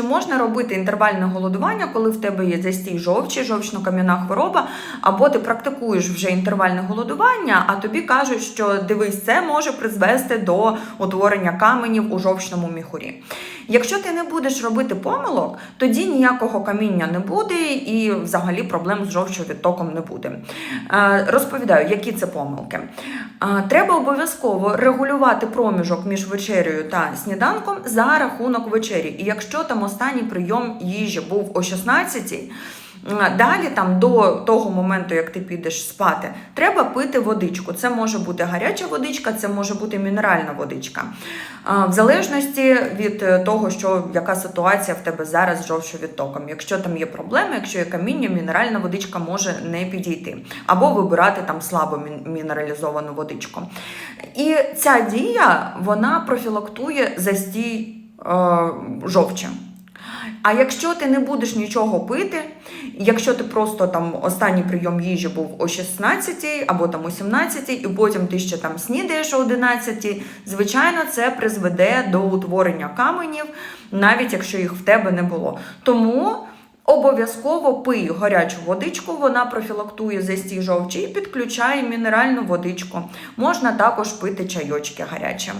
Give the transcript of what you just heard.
чи можна робити інтервальне голодування, коли в тебе є застій жовчі, жовчно-кам'яна хвороба, або ти практикуєш вже інтервальне голодування, а тобі кажуть, що дивись, це може призвести до утворення каменів у жовчному міхурі. Якщо ти не будеш робити помилок, тоді ніякого каміння не буде і взагалі проблем з жовчовідтоком не буде. Е, Розповідаю, які це помилки. Е, Треба обов'язково регулювати проміжок між вечерею та сніданком за рахунок вечері. І якщо там останній прийом їжі був о 16 Далі, там до того моменту, як ти підеш спати, треба пити водичку. Це може бути гаряча водичка, це може бути мінеральна водичка. В залежності від е, того, що яка ситуація в тебе зараз з жовчовідтоком. Якщо там є проблеми, якщо є каміння, мінеральна водичка може не підійти. Або вибирати там слабо мінералізовану водичку. І ця дія вона профілактує застій е, жовчі. А якщо ти не будеш нічого пити, якщо ти просто там останній прийом їжі був о 16 або там о 17, і потім ти ще там снідаєш о 11, звичайно, це призведе до утворення каменів, навіть якщо їх в тебе не було. Тому обов'язково пий гарячу водичку, вона профілактує застій жовчі і підключає мінеральну водичку. Можна також пити чайочки гарячі.